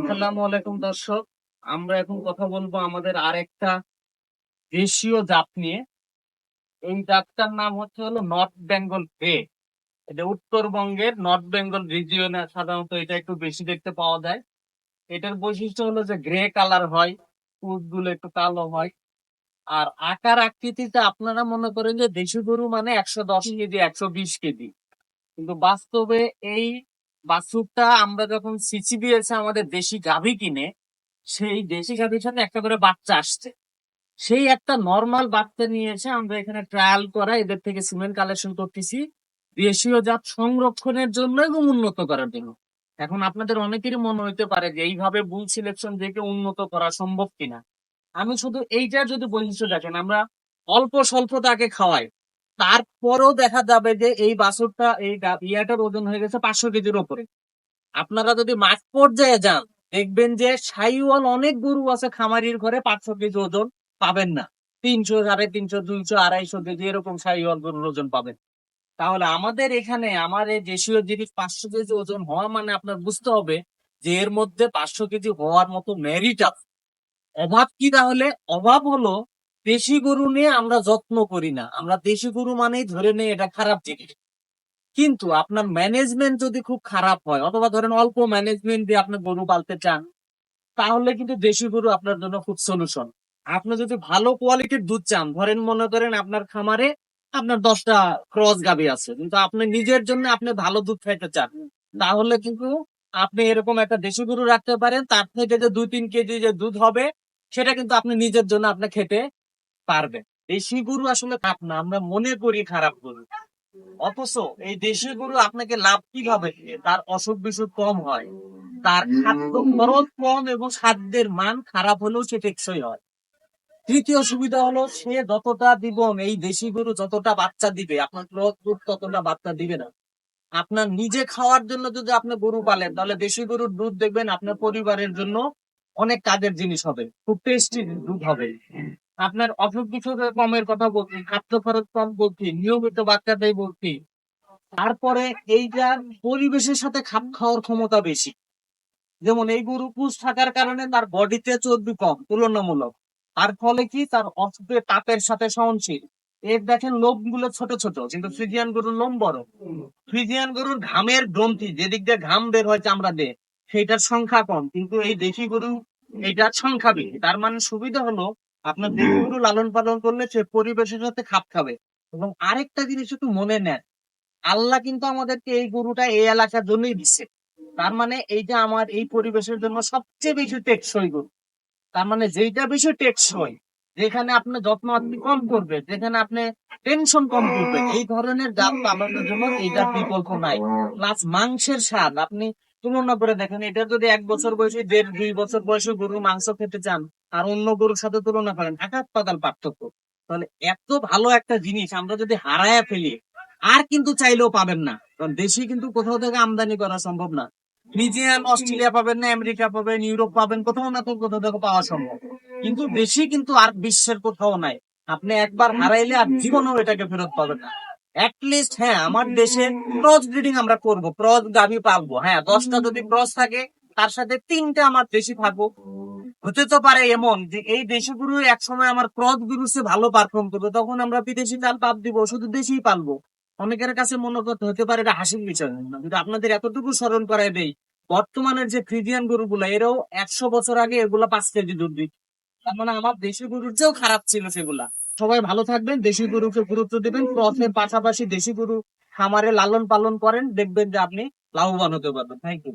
আসসালামু আলাইকুম দর্শক। আমরা এখন কথা বলব আমাদের দেশীয় জাত নিয়ে। এই জাতটার নাম হচ্ছে হলো নর্থ বেঙ্গল গ্রে এটা উত্তরবঙ্গের নর্থ বেঙ্গল রিজিয়নে সাধারণত এটা একটু বেশি দেখতে পাওয়া যায়। এটার বৈশিষ্ট্য হলো যে গ্রে কালার হয়গুলো একটু কালো হয়। আর আকার আকৃতিতে আপনারা মনে করেন যে দেশি গরু মানে একশো দশ কেজি, একশো বিশ কেজি। কিন্তু বাস্তবে এই বাছুরটা আমরা যখন সিচি দিয়েছে আমাদের দেশি গাভী কিনে, সেই দেশি গাভীর সাথে একটা করে বাচ্চা আসছে। সেই একটা নর্মাল বাচ্চা নিয়ে এসে আমরা এখানে ট্রায়াল করা, এদের থেকে সিমেন্ট কালেকশন করতেছি, দেশীয় জাত সংরক্ষণের জন্য এবং উন্নত করার জন্য। এখন আপনাদের অনেকেরই মনে হইতে পারে যে এইভাবে বুল সিলেকশন দেখে উন্নত করা সম্ভব কিনা। আমি শুধু এইটার যদি বৈশিষ্ট্য দেখেন, আমরা অল্প স্বল্প তাকে খাওয়াই। তারপরেও দেখা যাবে যে এই বাছুরটা, এই ইয়াটার ওজন হয়ে গেছে পাঁচশো কেজির ওপরে। আপনারা যদি মাঠ পর্যায়ে যান, দেখবেন যে সাইওয়াল অনেক গরু আছে খামারির ঘরে পাঁচশো কেজি ওজন পাবেন না। তিনশো, সাড়ে তিনশো, দুইশো, আড়াইশো কেজি এরকম সাইওয়াল গরুর ওজন পাবেন। তাহলে আমাদের এখানে আমার এই দেশীয় জিনিস পাঁচশো কেজি ওজন হওয়া মানে আপনার বুঝতে হবে যে এর মধ্যে পাঁচশো কেজি হওয়ার মতো মেরিট আছে। অভাব কি তাহলে? অভাব হলো দেশি গরু নিয়ে আমরা যত্ন করি না। আমরা দেশি গরু মানেই ধরে নেই এটা খারাপ জিনিস। কিন্তু আপনার ম্যানেজমেন্ট যদি খুব খারাপ হয়, অথবা ধরেন অল্প ম্যানেজমেন্ট দিয়ে আপনি গরু পালতে চান, তাহলে কিন্তু দেশি গরু আপনার জন্য খুব সলিউশন আপনি যদি ভালো কোয়ালিটির দুধ চান, ধরেন মনে করেন আপনার খামারে আপনার দশটা ক্রস গাবি আছে, কিন্তু আপনি নিজের জন্য আপনি ভালো দুধ খাইতে চান, তাহলে কিন্তু আপনি এরকম একটা দেশি গরু রাখতে পারেন, তার থেকে যে দুই তিন কেজি যে দুধ হবে, সেটা কিন্তু আপনি নিজের জন্য আপনি খেতে পারবেন দেশি গরু আসলে খারাপ না, আমরা মনে করি খারাপ গরু। অথচ এই দেশি গরু আপনাকে লাভ কীভাবে? তার অসুখ বিসুখ কম হয়। তার খাদ্য খরচ কম এবং খাদ্যের মান খারাপ হলেও সে টেকসই হয়। তৃতীয় সুবিধা হলো সে যতটা দিবন এই দেশি গরু যতটা বাচ্চা দিবে, আপনার দুধ ততটা বাচ্চা দিবে না। আপনার নিজে খাওয়ার জন্য যদি আপনি গরু পালেন, তাহলে দেশি গরুর দুধ দেখবেন আপনার পরিবারের জন্য অনেক কাজের জিনিস হবে। খুব টেস্টি দুধ হবে। আপনার অসুখ বিসুখের কমের কথা বলছি, খাদ্য খরচ কম বলছি, নিয়মিত বাচ্চা দেয় বলছি। তারপরে এইটার পরিবেশের সাথে খাপ খাওয়ার ক্ষমতা বেশি। যেমন এই গরু পুষ থাকার কারণে তার বডিতে চর্বি কম, তুলনামূলক। তার ফলে কি? তার অসুখে তাপের সাথে সহনশীল। এর দেখেন লোমগুলো ছোট ছোট, কিন্তু ফ্রিজিয়ান গরুর লোম বড়। ফ্রিজিয়ান গরুর ঘামের গ্রন্থি, যেদিক দিয়ে ঘাম বের হয় চামড়া দিয়ে সেইটার সংখ্যা কম। কিন্তু এই দেশি গরু, এইটার সংখ্যা বেশি। তার মানে সুবিধা হলো আপনার দেশি লালন পালন করলে সে পরিবেশের সাথে খাপ খাবে। এবং আরেকটা জিনিস একটু মনে নেন আল্লাহ কিন্তু আমাদেরকে এই গরুটা এই এলাকার জন্যই দিচ্ছে তার মানে এইটা আমার এই পরিবেশের জন্য সবচেয়ে বেশি টেকসই গরু। তার মানে যেইটা বেশি টেকসই যেখানে আপনি যত্ন আপনি কম করবে যেখানে আপনি টেনশন কম করবে এই ধরনের জাত পালনের জন্য এইটার বিকল্প নাই। প্লাস মাংসের স্বাদ আপনি তুলনা করে দেখেন এটা যদি এক বছর বয়সে, দেড়, দুই বছর বয়সে গরু মাংস খেতে চান, আর অন্য গরুর সাথে তুলনা করেন আকাশ পাতাল পার্থক্য। তাহলে এত ভালো একটা জিনিস আমরা যদি হারায়া ফেলি, আর কিন্তু চাইলেও পাবেন না। কারণ দেশি কিন্তু কোথাও থেকে আমদানি করা সম্ভব না। ফ্রিজিয়ান, অস্ট্রেলিয়া পাবেন না, আমেরিকা পাবেন, ইউরোপ পাবেন, কোথাও না কোথাও থেকে পাওয়া সম্ভব। কিন্তু দেশি কিন্তু আর বিশ্বের কোথাও নাই। আপনি একবার হারাইলে আর জীবনেও এটাকে ফেরত পাবেন না। লিস্ট হ্যাঁ আমার দেশে ক্রস ব্রিডিং আমরা করব ক্রস গাভি পাবো হ্যাঁ দশটা যদি ক্রস থাকে তার সাথে তিনটা আমার দেশি থাকব হতে তো পারে এমন যে এই দেশি গরু একসময় আমার ক্রস গরু সে ভালো পারফর্ম করবে তখন আমরা বিদেশি চাল পাপ দিব শুধু দেশি পালবো। অনেকের কাছে মনে করতে হতে পারে এটা হাসির বিষয়। না কিন্তু আপনাদের এতটুকু স্মরণ করাই দেই বর্তমানের যে ফ্রিজিয়ান গরুগুলা এরাও একশো বছর আগে এগুলা পাঁচ কেজি দুধ দিত। তার মানে আমার দেশি গরুর চেয়েও খারাপ ছিল সেগুলা। সবাই ভালো থাকবেন, দেশি গরুকে গুরুত্ব দিবেন ক্রসের পাশাপাশি দেশি গরু খামারে লালন পালন করেন, দেখবেন যে আপনি লাভবান হতে পারবেন। Thank you